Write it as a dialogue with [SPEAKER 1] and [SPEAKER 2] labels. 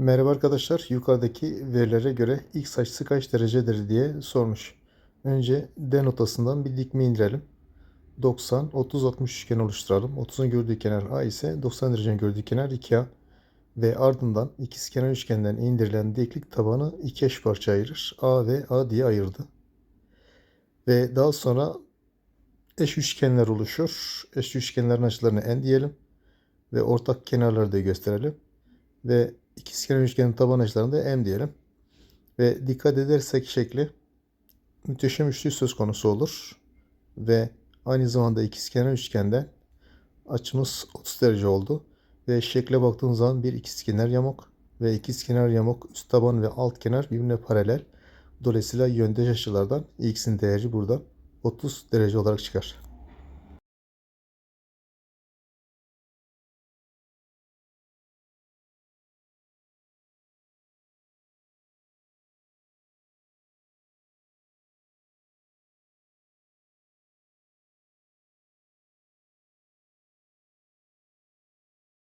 [SPEAKER 1] Merhaba arkadaşlar. Yukarıdaki verilere göre x açısı kaç derecedir diye sormuş. Önce D notasından bir dikme indirelim. 90, 30, 60 üçgen oluşturalım. 30'un gördüğü kenar A ise 90 derecenin gördüğü kenar 2A. Ve ardından ikizkenar üçgenden indirilen diklik tabanı iki eş parça ayırır. A ve A diye ayırdı. Ve daha sonra eş üçgenler oluşur. Eş üçgenlerin açılarını n diyelim. Ve ortak kenarları da gösterelim. Ve ikizkenar üçgenin taban açılarını da m diyelim. Ve dikkat edersek şekli müteşem üçlü söz konusu olur. Ve aynı zamanda ikizkenar üçgende açımız 30 derece oldu. Ve şekle baktığımız zaman bir ikizkenar yamuk ve ikizkenar yamuk üst taban ve alt kenar birbirine paralel. Dolayısıyla yöndeş açılardan x'in değeri burada 30 derece olarak çıkar.